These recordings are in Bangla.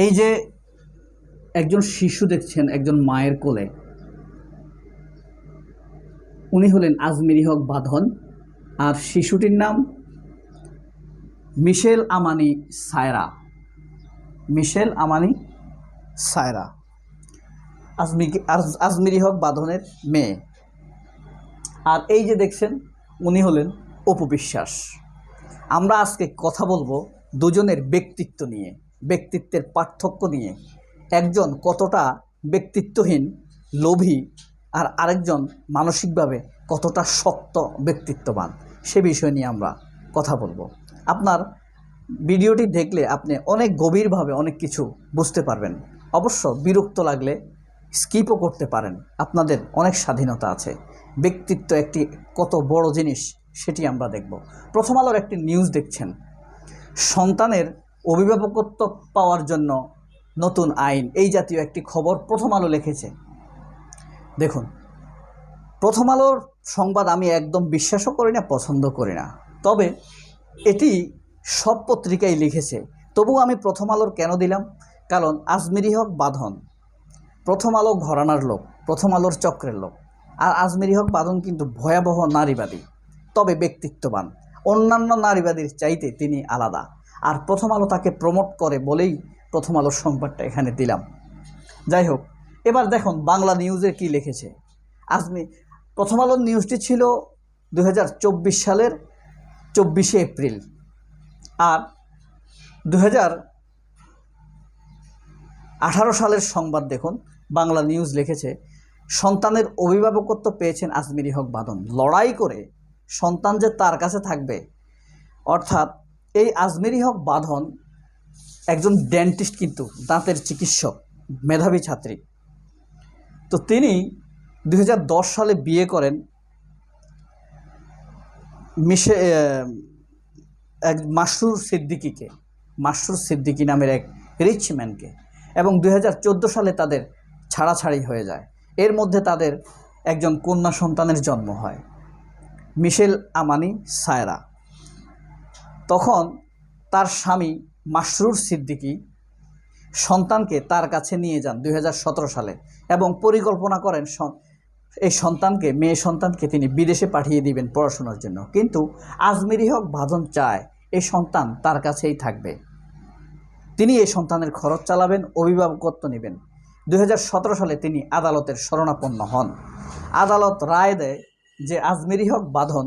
এই যে একজন শিশু দেখছেন, একজন মায়ের কোলে। উনি হলেন আজমিরি হক বাঁধন। আর শিশুটির নাম মিশেল আমানি সায়রা। মিশেল আমানি সায়রা। আজমি, আজ- আজমিরি হক বাঁধনের মেয়ে। আর এই যে দেখছেন, উনি হলেন অপু বিশ্বাস। আমরা আজকে কথা বলব দুজনের ব্যক্তিত্ব নিয়ে। ব্যক্তিত্বের পার্থক্য নিয়ে একজন কতটা ব্যক্তিত্বহীন, লোভী আর আরেকজন মানসিকভাবে কতটা শক্ত ব্যক্তিত্ববান, সে বিষয় নিয়ে আমরা কথা বলব। আপনার ভিডিওটি দেখলে আপনি অনেক গভীরভাবে অনেক কিছু বুঝতে পারবেন। অবশ্য বিরক্ত লাগলে স্কিপও করতে পারেন, আপনাদের অনেক স্বাধীনতা আছে। ব্যক্তিত্ব একটি কত বড় জিনিস, সেটি আমরা দেখব। প্রথম আলোর একটি নিউজ দেখছেন। সন্তানের অভিভাবকত্ব পাওয়ার জন্য নতুন আইন, এই জাতীয় একটি খবর প্রথম আলো লিখেছে। দেখুন, প্রথম আলোর সংবাদ আমি একদম বিশ্বাসও করি না, পছন্দ করি না। তবে এটি সব পত্রিকায় লিখেছে। তবু আমি প্রথম আলোর কেন দিলাম? কারণ আজমিরি হক বাঁধন। প্রথম আলো ঘরানার লোক, প্রথম আলোর চক্রের লোক। আর আজমিরি হক বাঁধন কিন্তু ভয়াবহ নারীবাদী। তবে ব্যক্তিত্ববান। অন্যান্য নারীবাদীর চাইতে তিনি আলাদা। আর প্রথম আলো তাকে প্রমোট করে বলেই প্রথম আলোর সংবাদটা এখানে দিলাম। যাই হোক, এবার দেখুন বাংলা নিউজে কি লিখেছে। আজমি, প্রথম আলোর নিউজটি ছিল দু হাজার চব্বিশ সালের চব্বিশে এপ্রিল আর দু আঠারো সালের সংবাদ দেখুন, বাংলা নিউজ লিখেছে, সন্তানের অভিভাবকত্ব পেয়েছেন আজমিরি হক বাদন। লড়াই করে সন্তান যে তার কাছে থাকবে, অর্থাৎ এই আজমেরি হক বাঁধন একজন ডেন্টিস্ট কিন্তু, দাঁতের চিকিৎসক, মেধাবী ছাত্রী। তো তিনি দু হাজার দশ সালে বিয়ে করেন মিশে এক মাসরুর সিদ্দিকিকে মাসরুর সিদ্দিকি নামের এক রিচ ম্যানকে এবং দু হাজার চোদ্দ সালে তাদের ছাড়াছাড়ি হয়ে যায়। এর মধ্যে তাদের একজন কন্যা সন্তানের জন্ম হয়। মিশেল আমানি সায়রা। তখন তার স্বামী মাসরুর সিদ্দিকী সন্তানকে তার কাছে নিয়ে যান দু হাজার সতেরো সালে এবং পরিকল্পনা করেন এই সন্তানকে, মেয়ে সন্তানকে তিনি বিদেশে পাঠিয়ে দিবেন পড়াশোনার জন্য। কিন্তু আজমিরি হক বাঁধন চায় এই সন্তান তার কাছেই থাকবে। তিনি এই সন্তানের খরচ চালাবেন, অভিভাবকত্ব নেবেন। দু হাজার সতেরো সালে তিনি আদালতের শরণাপন্ন হন। আদালত রায় দেয় যে আজমিরি হক বাঁধন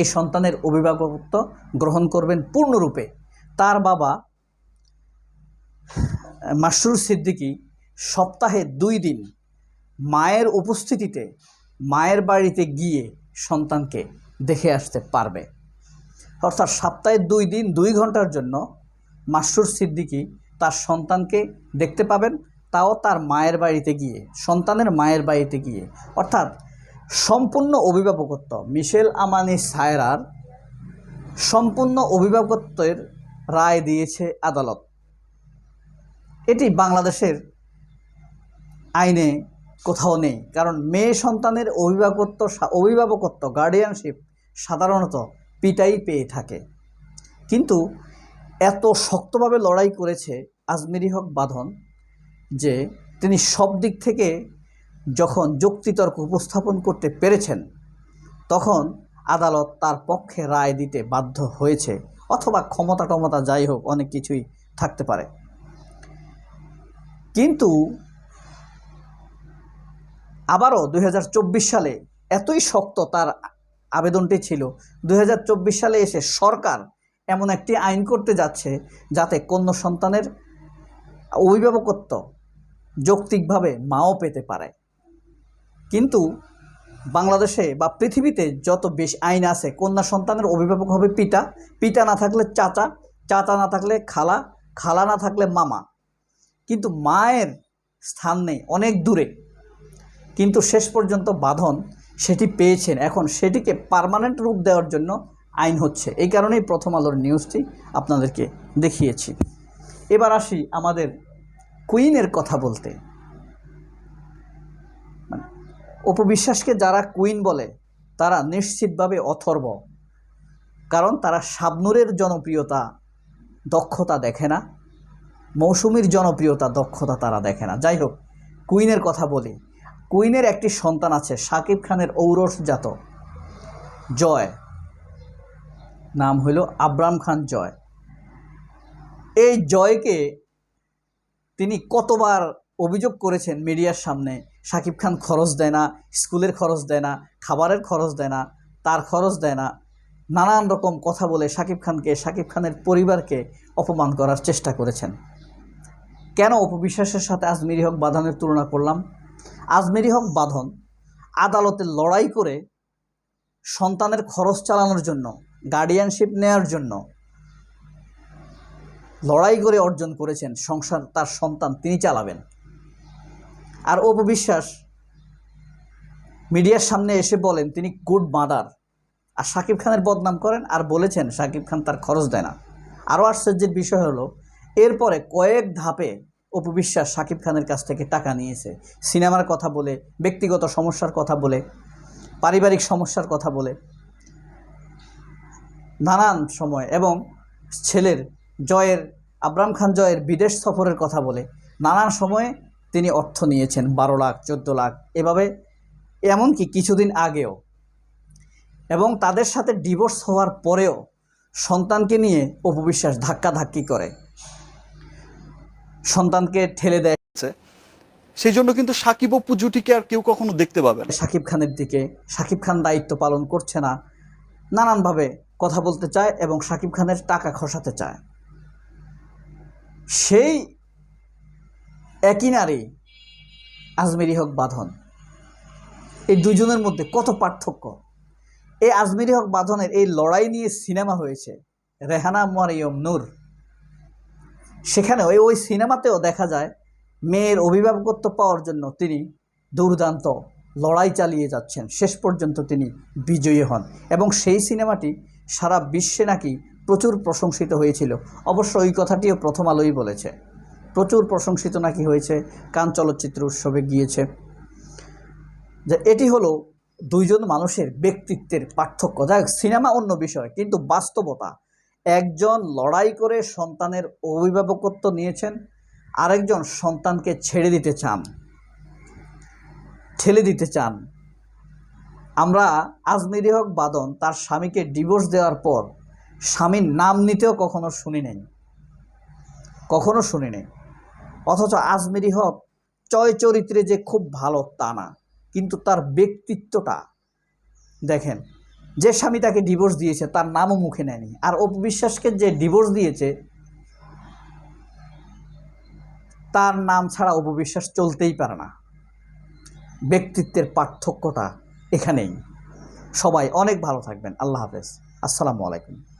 এই সন্তানের অভিভাবকত্ব গ্রহণ করবেন পূর্ণরূপে। তার বাবা মাসরুর সিদ্দিকী সপ্তাহে দুই দিন মায়ের উপস্থিতিতে মায়ের বাড়িতে গিয়ে সন্তানকে দেখে আসতে পারবে। অর্থাৎ সপ্তাহে দুই দিন, দুই ঘণ্টার জন্য মাসরুর সিদ্দিকী তার সন্তানকে দেখতে পাবেন। তাও তার মায়ের বাড়িতে গিয়ে, সন্তানের মায়ের বাড়িতে গিয়ে। অর্থাৎ সম্পূর্ণ অভিভাবকত্ব, মিশেল আমানি সায়রার সম্পূর্ণ অভিভাবকত্বের রায় দিয়েছে আদালত। এটি বাংলাদেশের আইনে কোথাও নেই, কারণ মেয়ে সন্তানের অভিভাবকত্ব অভিভাবকত্ব গার্ডিয়ানশিপ সাধারণত পিতাই পেয়ে থাকে। কিন্তু এত শক্তভাবে লড়াই করেছে আজমিরি হক বাঁধন যে তিনি সব দিক থেকে যখন যুক্তিতর্ক উপস্থাপন করতে পেরেছেন, তখন আদালত তার পক্ষে রায় দিতে বাধ্য হয়েছে অথবা ক্ষমতা টমতা যাই হোক, অনেক কিছুই থাকতে পারে। কিন্তু আবারও দু হাজার চব্বিশ সালে এতই শক্ত তার আবেদনটি ছিল দু হাজার চব্বিশ সালে এসে সরকার এমন একটি আইন করতে যাচ্ছে যাতে কন্যা সন্তানের অভিভাবকত্ব যৌক্তিকভাবে মাও পেতে পারে। কিন্তু বাংলাদেশে বা পৃথিবীতে যত বেশ আইন আছে, কন্যা সন্তানের অভিভাবক হবে পিতা পিতা না থাকলে চাচা চাচা না থাকলে খালা খালা না থাকলে মামা। কিন্তু মায়ের স্থান নেই, অনেক দূরে। কিন্তু শেষ পর্যন্ত বাঁধন সেটি পেয়েছেন। এখন সেটিকে পার্মানেন্ট রূপ দেওয়ার জন্য আইন হচ্ছে। এই কারণেই প্রথম আলোর নিউজটি আপনাদেরকে দেখিয়েছি। এবার আসি আমাদের কুইনের কথা বলতে। অপবিশ্বাসকে যারা কুইন বলে, তারা নিশ্চিতভাবে অথর্ব। কারণ তারা শাবনুরের জনপ্রিয়তা, দক্ষতা দেখে না। মৌসুমীর জনপ্রিয়তা, দক্ষতা তারা দেখে না। যাই হোক, কুইনের কথা বলি। কুইনের একটি সন্তান আছে শাকিব খানের ঔরসজাত জয়। নাম হইল আব্রাম খান জয়। এই জয়কে তিনি কতবার অভিযোগ করেছেন মিডিয়ার সামনে। শাকিব খান খরচ দেয় না, স্কুলের খরচ দেয় না, খাবারের খরচ দেয় না, তার খরচ দেয় না। নানান রকম কথা বলে শাকিব খানকে শাকিব খানের পরিবারকে অপমান করার চেষ্টা করেছেন। কেন অপবিশ্বাসের সাথে আজমিরি হক বাঁধনের তুলনা করলাম? আজমিরি হক বাঁধন আদালতে লড়াই করে সন্তানের খরচ চালানোর জন্য গার্ডিয়ানশিপ নেয়ার জন্য লড়াই করে অর্জন করেছেন সংসার, তার সন্তান তিনি চালাবেন। আর অপবিশ্বাস মিডিয়ার সামনে এসে বলেন, তিনি গুড মাদার। আর শাকিব খানের বদনাম করেন আর বলেছেন শাকিব খান তার খরচ দেয় না। আরও আশ্চর্যের বিষয় হলো, এরপরে কয়েক ধাপে অপবিশ্বাস শাকিব খানের কাছ থেকে টাকা নিয়েছে। সিনেমার কথা বলে, ব্যক্তিগত সমস্যার কথা বলে, পারিবারিক সমস্যার কথা বলে, নানান সময় এবং ছেলের জয়ের, আবরাম খান জয়ের বিদেশ সফরের কথা বলে, নানান সময়ে তিনি অর্থ নিয়েছেন বারো লাখ চোদ্দ লাখ এভাবে এমনকি কিছুদিন আগেও। এবং তাদের সাথে ডিভোর্স হওয়ার পরেও সন্তানকে নিয়ে অপবিশ্বাস ধাক্কাধাক্কি করে। সন্তানকে ঠেলে দেয়। সেই জন্য কিন্তু সাকিব ও পুজুটিকে আর কেউ কখনো দেখতে পাবে না। শাকিব খানের দিকে শাকিব খান দায়িত্ব পালন করছে না। নানানভাবে কথা বলতে চায় এবং শাকিব খানের টাকা খসাতে চায়। সেই একই নারী, আজমেরি হক বাঁধন। এই দুজনের মধ্যে কত পার্থক্য? এই আজমেরি হক বাঁধনের এই লড়াই নিয়ে সিনেমা হয়েছে, রেহানা মারিয়ম নূর। সেখানে ওই ওই সিনেমাতেও দেখা যায়, মেয়ের অভিভাবকত্ব পাওয়ার জন্য তিনি দুর্দান্ত লড়াই চালিয়ে যাচ্ছেন। শেষ পর্যন্ত তিনি বিজয়ী হন এবং সেই সিনেমাটি সারা বিশ্বে নাকি প্রচুর প্রশংসিত হয়েছিল। অবশ্য ওই কথাটিও প্রথম আলোই বলেছে। প্রচুর প্রশংসিত নাকি হয়েছে, কান চলচ্চিত্র উৎসবে গিয়েছে। যে এটি হলো দুইজন মানুষের ব্যক্তিত্বের পার্থক্য। যাই সিনেমা অন্য বিষয়, কিন্তু বাস্তবতা। একজন লড়াই করে সন্তানের অভিভাবকত্ব নিয়েছেন, আরেকজন সন্তানকে ছেড়ে দিতে চান, ঠেলে দিতে চান। আমরা আজমিরি হক বাদন, তার স্বামীকে ডিভোর্স দেওয়ার পর স্বামীর নাম নিতেও কখনো শুনি নাই। কখনো শুনি নাই। অথচ আজমেরি হক চয় চরিত্রে যে খুব ভালো তা না। কিন্তু তার ব্যক্তিত্বটা, দেখেন, যে স্বামী তাকে ডিভোর্স দিয়েছে, তার নামও মুখে নেয়নি। আর অপবিশ্বাসকে যে ডিভোর্স দিয়েছে, তার নাম ছাড়া অপবিশ্বাস চলতেই পারে না। ব্যক্তিত্বের পার্থক্যটা এখানেই। সবাই অনেক ভালো থাকবেন। আল্লাহ হাফেজ। আসসালামু আলাইকুম।